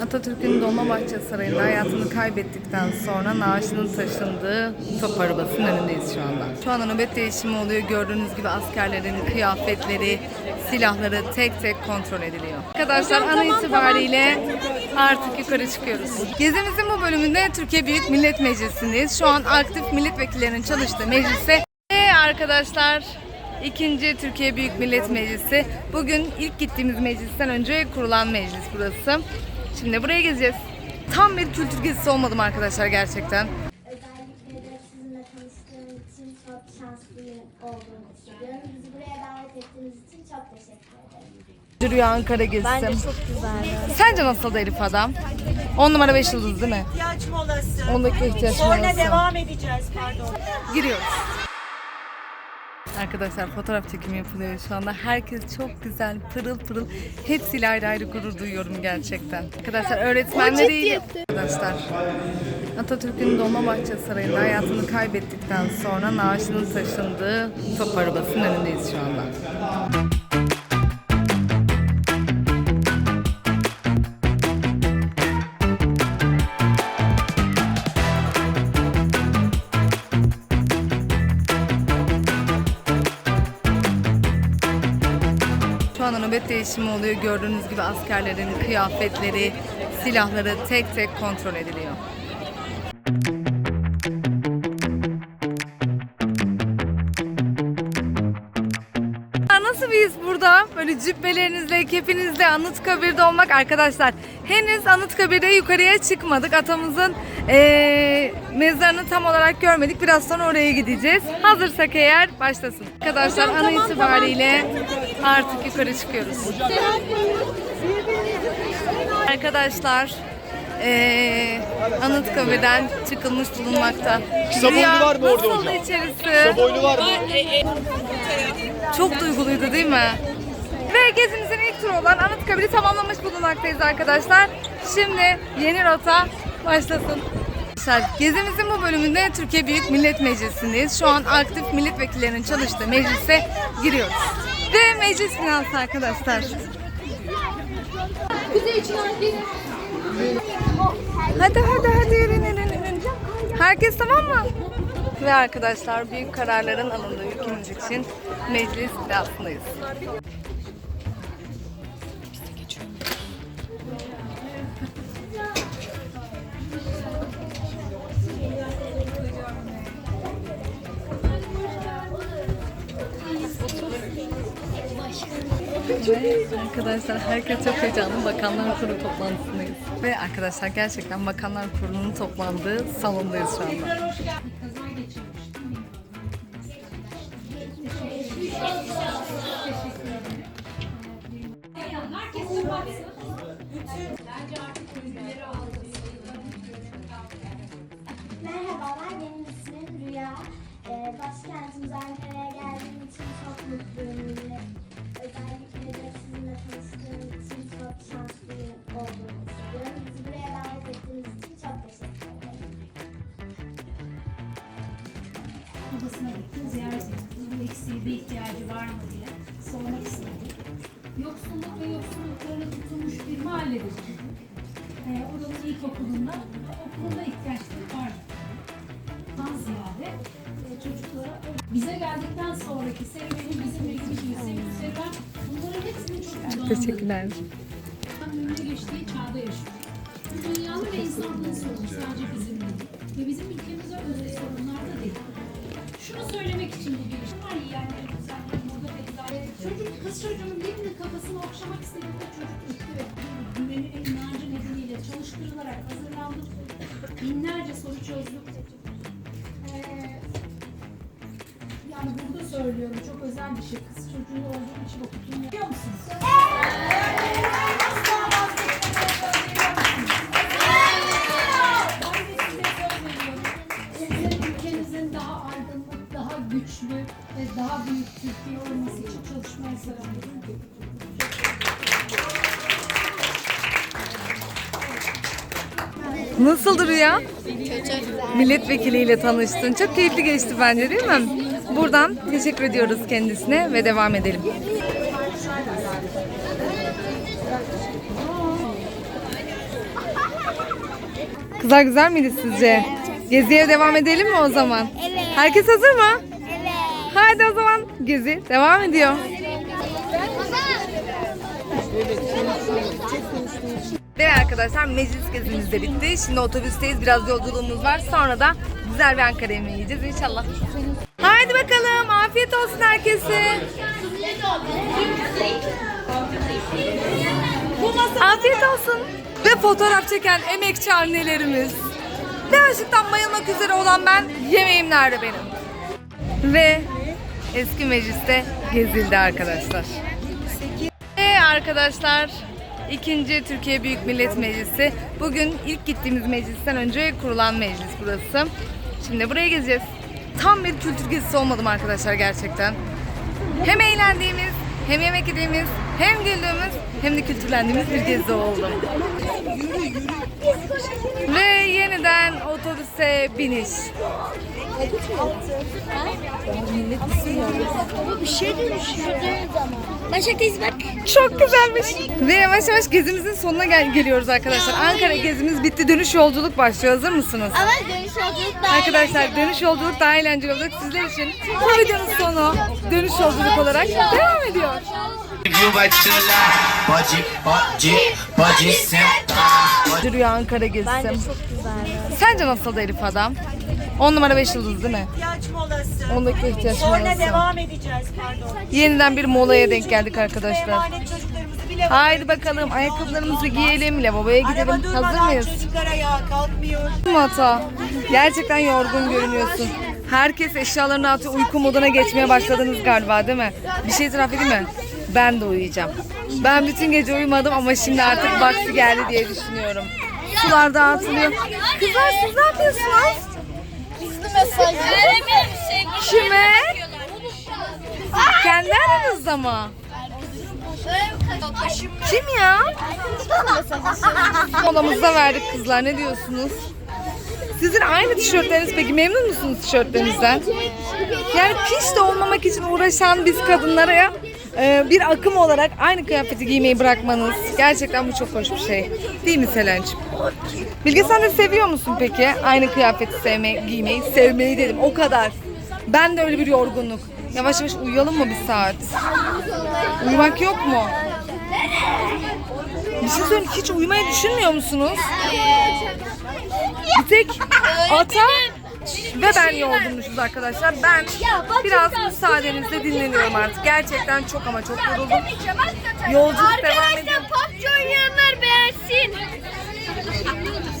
Atatürk'ün Dolmabahçe Sarayı'nda hayatını kaybettikten sonra naaşının taşındığı top arabasının önündeyiz şu anda. Şu anda nöbet değişimi oluyor. Gördüğünüz gibi askerlerin kıyafetleri, silahları tek tek kontrol ediliyor. Arkadaşlar an itibariyle artık yukarı çıkıyoruz. Gezimizin bu bölümünde Türkiye Büyük Millet Meclisi'ndeyiz. Şu an aktif milletvekillerinin çalıştığı mecliste ve arkadaşlar ikinci Türkiye Büyük Millet Meclisi. Bugün ilk gittiğimiz meclisten önce kurulan meclis burası. Şimdi buraya gezeceğiz. Tam bir kültür gezisi olmadım arkadaşlar gerçekten. Özellikle de sizinle tanıştığım için çok şanslı olduğumu hissediyorum. Bizi buraya davet ettiğiniz için çok teşekkür ederim. Rüya Ankara gezisi. Bence çok güzeldi. Sence nasıldı Elif Adam? 10 numara 5 yıldız değil mi? ihtiyaç molası. 10 dakika ihtiyaç Sonra molası. devam edeceğiz pardon. Giriyoruz. Arkadaşlar fotoğraf çekimi yapılıyor şu anda. Herkes çok güzel, pırıl pırıl. Hepsiyle ayrı ayrı gurur duyuyorum gerçekten. Arkadaşlar öğretmenleriyle... Arkadaşlar Atatürk'ün Dolmabahçe Sarayı'nda hayatını kaybettikten sonra naaşının taşındığı top arabasının önündeyiz şu anda. Nöbet değişimi oluyor. Gördüğünüz gibi askerlerin kıyafetleri, silahları tek tek kontrol ediliyor. Nasıl bir his burada? Böyle cübbelerinizle, kepinizle Anıtkabir'de olmak arkadaşlar. Henüz Anıtkabir'de yukarıya çıkmadık. Atamızın eee, mezarını tam olarak görmedik. Biraz sonra oraya gideceğiz. Hazırsak eğer başlasın. Arkadaşlar an itibariyle artık yukarı çıkıyoruz. Arkadaşlar eee Anıtkabir'den çıkılmış bulunmakta. Rüya, var mı orada hocam? içerisi? Boylu var mı? Çok duyguluydu değil mi? Ve gezimizin ilk turu olan Anıtkabir'i tamamlamış bulunmaktayız arkadaşlar. Şimdi yeni rota başlasın. Arkadaşlar gezimizin bu bölümünde Türkiye Büyük Millet Meclisi'ndeyiz. Şu an aktif milletvekillerinin çalıştığı meclise giriyoruz. Ve meclis binası arkadaşlar. Hadi hadi hadi yürüyün yürüyün. Herkes tamam mı? Ve arkadaşlar büyük kararların alındığı ülkemiz için meclis binasındayız. Ve arkadaşlar herkes çok heyecanlı. Bakanlar Kurulu toplantısındayız. Ve arkadaşlar gerçekten Bakanlar Kurulu'nun toplandığı salondayız şu anda. Odasına gittim, ziyaret ettim. Bu eksiği bir ihtiyacı var mı diye sormak istedim. Yoksulluk ve yoksulluklarına tutulmuş bir mahalledir. Ee, oranın ilkokulunda okulda ihtiyaçları var. Daha ziyade e, çocuklara bize geldikten sonraki serüvenin bizim ilgili serüven bunların hepsinin çok kullanıldığı. Teşekkürler. önüne geçtiği çağda yaşıyoruz. Bu dünyanın ve insanlığın sorunu sadece bizim değil. Ve bizim ülkemize özgü sorunlar da değil. Şunu söylemek için bu girişim var yiyenlerin özellikle moda ve eczane. Çocuk, kız çocuğunun birinin kafasını okşamak istediğinde çocuk ürküyor. Güveni ve inancı nedeniyle çalıştırılarak hazırlandık. Binlerce soru çözdük. Ee, yani burada söylüyorum çok özel bir şey. Kız çocuğu olduğum için okutulmuyor. Biliyor musunuz? Sizin güçlü ve daha büyük Türkiye olması için çalışmaya sarılıyorum. Nasıldı Rüya? Milletvekiliyle tanıştın. Çok keyifli geçti bence değil mi? Buradan teşekkür ediyoruz kendisine ve devam edelim. Kızlar güzel miydi sizce? Geziye devam edelim mi o zaman? Evet. Herkes hazır mı? Haydi o zaman gezi devam ediyor. Ve arkadaşlar meclis gezimiz de bitti. Şimdi otobüsteyiz. Biraz yolculuğumuz var. Sonra da güzel bir Ankara yemeği yiyeceğiz inşallah. Haydi bakalım. Afiyet olsun herkese. Afiyet olsun. Ve fotoğraf çeken emekçi annelerimiz. Açlıktan bayılmak üzere olan ben. Yemeğim nerede benim? Ve eski mecliste gezildi arkadaşlar. Ve arkadaşlar ikinci Türkiye Büyük Millet Meclisi. Bugün ilk gittiğimiz meclisten önce kurulan meclis burası. Şimdi buraya gezeceğiz. Tam bir kültür gezisi olmadım arkadaşlar gerçekten. Hem eğlendiğimiz, hem yemek yediğimiz, hem güldüğümüz, hem de kültürlendiğimiz bir gezi oldu. Ve yeniden otobüse biniş. Bir şey bak. Çok güzelmiş. Ve yavaş yavaş gezimizin sonuna gel- geliyoruz arkadaşlar. Ankara gezimiz bitti. Dönüş yolculuk başlıyor. Hazır mısınız? Ama dönüş yolculuk daha Arkadaşlar dönüş yolculuk daha eğlenceli olacak. Sizler için bu videonun sonu dönüş yolculuk olarak devam ediyor. Duruyor Ankara gezisi. çok güzel. Sence nasıldı Elif Adam? 10 numara 5 yıldız değil mi? İhtiyaç molası. 10 dakika ihtiyaç Sonra molası. devam edeceğiz pardon. Yeniden bir molaya denk geldik arkadaşlar. Emanet çocuklarımızı bile Haydi bakalım ayakkabılarımızı giyelim, lavaboya Araba gidelim. Hazır mıyız? çocuklar ayağa kalkmıyor. Mata. Gerçekten yorgun görünüyorsun. Herkes eşyalarını atıyor. Uyku moduna geçmeye başladınız galiba değil mi? Bir şey itiraf edeyim mi? Ben de uyuyacağım. Ben bütün gece uyumadım ama şimdi artık vakti geldi diye düşünüyorum. Sular dağıtılıyor. Kızlar siz ne yapıyorsunuz? Kime? Kendi aranızda mı? Kim ya? Molamızda verdik kızlar. Ne diyorsunuz? Sizin aynı tişörtleriniz peki memnun musunuz tişörtlerinizden? Yani piş de olmamak için uğraşan biz kadınlara e, bir akım olarak aynı kıyafeti giymeyi bırakmanız gerçekten bu çok hoş bir şey. Değil mi Selen'cim? Bilge sen de seviyor musun peki? Aynı kıyafeti sevmeyi, giymeyi, sevmeyi dedim o kadar. Ben de öyle bir yorgunluk. Yavaş yavaş uyuyalım mı bir saat? Uyumak yok mu? Bir şey söyleyeyim hiç uyumayı düşünmüyor musunuz? Bir tek ata ve ben yorgunmuşuz arkadaşlar. Ben biraz müsaadenizle dinleniyorum artık. Gerçekten çok ama çok yoruldum. Yolculuk devam ediyor. PUBG oynayanlar beğensin.